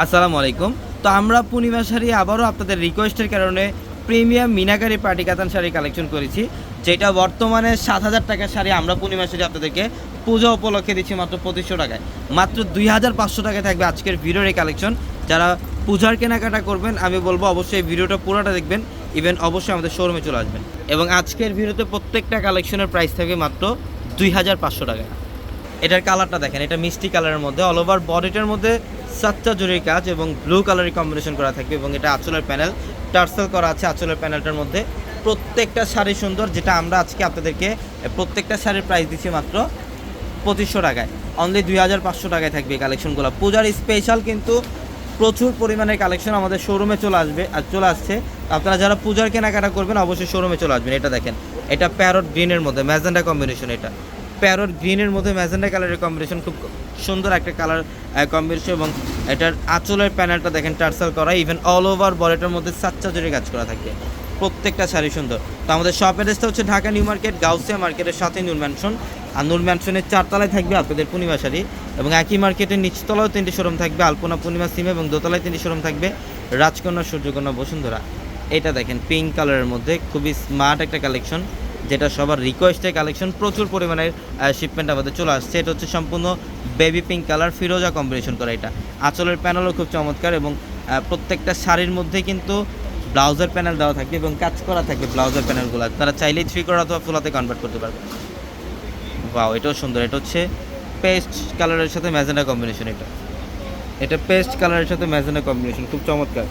আসসালামু আলাইকুম। তো আমরা পূর্ণিমা শাড়ি আবারও আপনাদের রিকোয়েস্টের কারণে প্রিমিয়াম মিনাকারি পার্টি কাতান শাড়ি কালেকশন করেছি, যেটা বর্তমানে সাত হাজার টাকার শাড়ি আমরা পূর্ণিমা শাড়ি আপনাদেরকে পূজা উপলক্ষে দিচ্ছি মাত্র পঁচিশশো টাকায়। মাত্র দুই হাজার পাঁচশো টাকায় থাকবে আজকের ভিডিওর এই কালেকশন যারা পূজার কেনাকাটা করবেন, আমি বলব অবশ্যই এই ভিডিওটা পুরোটা দেখবেন ইভেন অবশ্যই আমাদের শোরুমে চলে আসবেন। এবং আজকের ভিডিওতে প্রত্যেকটা কালেকশনের প্রাইস থাকবে মাত্র দুই হাজার পাঁচশো টাকায়। এটার কালারটা দেখেন, এটা মিষ্টি কালারের মধ্যে। অল ওভার বডিটার মধ্যে সাতটা জরির কাজ এবং ব্লু কালারের কম্বিনেশন করা থাকবে এবং এটা আঁচলের প্যানেল টার্সেল করা আছে আঁচলের প্যানেলটার মধ্যে। প্রত্যেকটা শাড়ি সুন্দর, যেটা আমরা আজকে আপনাদেরকে প্রত্যেকটা শাড়ির প্রাইস দিচ্ছি মাত্র পঁচিশশো টাকায়। অনলি দুই হাজার পাঁচশো টাকায় থাকবে কালেকশনগুলো পূজার স্পেশাল কিন্তু প্রচুর পরিমাণে কালেকশন আমাদের শোরুমে চলে আসবে আর চলে আসছে। আপনারা যারা পূজার কেনাকাটা করবেন, অবশ্যই শোরুমে চলে আসবেন। এটা দেখেন, এটা প্যারট গ্রিনের মধ্যে, ম্যাজেন্ডা কম্বিনেশন এটা। প্যারট গ্রিনের মধ্যে ম্যাজেন্ডা কালারের কম্বিনেশন খুব সুন্দর একটা কালার কম্বিনেশন এবং এটার আঁচলের প্যানেলটা দেখেন, টার্সাল করা ইভেন অল ওভার বডিটার মধ্যে সাচ্চা জুড়ে কাজ করা থাকবে প্রত্যেকটা শাড়ি সুন্দর। তো আমাদের শপ অ্যাড্রেসটা হচ্ছে ঢাকা নিউ মার্কেট, গাউসিয়া মার্কেটের সাথে নূর ম্যানশন আর নূর ম্যানশনের চারতলায় থাকবে আপনাদের পূর্ণিমা শাড়ি এবং একই মার্কেটের নিচতলাও তিনটি শোরুম থাকবে, আলপনা পূর্ণিমা সিম এবং দোতলায় তিনটি শোরুম থাকবে, রাজকন্যা, সূর্যকন্যা, বসুন্ধরা। এটা দেখেন পিঙ্ক কালারের মধ্যে, খুবই স্মার্ট একটা কালেকশন যেটা সবার রিকোয়েস্টে কালেকশন প্রচুর পরিমাণের শিপমেন্ট আমাদের চলে আসছে। এটা হচ্ছে সম্পূর্ণ বেবি পিঙ্ক কালার ফিরোজা কম্বিনেশন করা এটা। আঁচলের প্যানেলও খুব চমৎকার এবং প্রত্যেকটা শাড়ির মধ্যে কিন্তু ব্লাউজের প্যানেল দেওয়া থাকবে এবং কাজ করা থাকবে ব্লাউজের প্যানেলগুলো তারা চাইলেই থ্রি করা অথবা ফুলাতে কনভার্ট করতে পারবে। বাও এটাও সুন্দর। এটা হচ্ছে পেস্ট কালারের সাথে ম্যাজেন্ডা কম্বিনেশন এটা। এটা পেস্ট কালারের সাথে ম্যাজেন্ডা কম্বিনেশন খুব চমৎকার।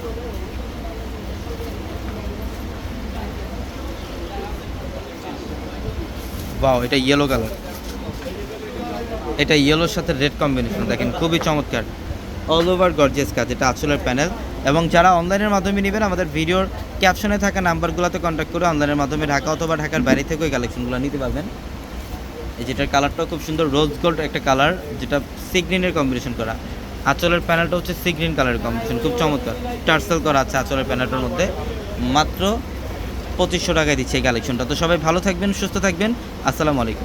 বাও এটা ইয়েলো কালার এটা ইয়েলোর সাথে রেড কম্বিনেশন দেখেন, খুবই চমৎকার। অল ওভার গর্জেস কাজ, এটা আঁচলের প্যানেল এবং যারা অনলাইনের মাধ্যমে নেবেন, আমাদের ভিডিওর ক্যাপশনে থাকা নাম্বারগুলোতে কন্ট্যাক্ট করে অনলাইনের মাধ্যমে ঢাকা অথবা ঢাকার বাইরে থেকে ওই কালেকশনগুলো নিতে পারবেন। এই যেটার কালারটাও খুব সুন্দর রোজ গোল্ড একটা কালার যেটা সিগ্রিনের কম্বিনেশন করা। আঁচলের প্যানেলটা হচ্ছে সিগ্রিন কালারের কম্বিনেশন খুব চমৎকার। টার্সেল করা আছে আঁচলের প্যানেলটার মধ্যে। মাত্র পঁচিশশো টাকায় দিচ্ছে এই কালেকশনটা তো সবাই ভালো থাকবেন সুস্থ থাকবেন। আসসালামু আলাইকুম।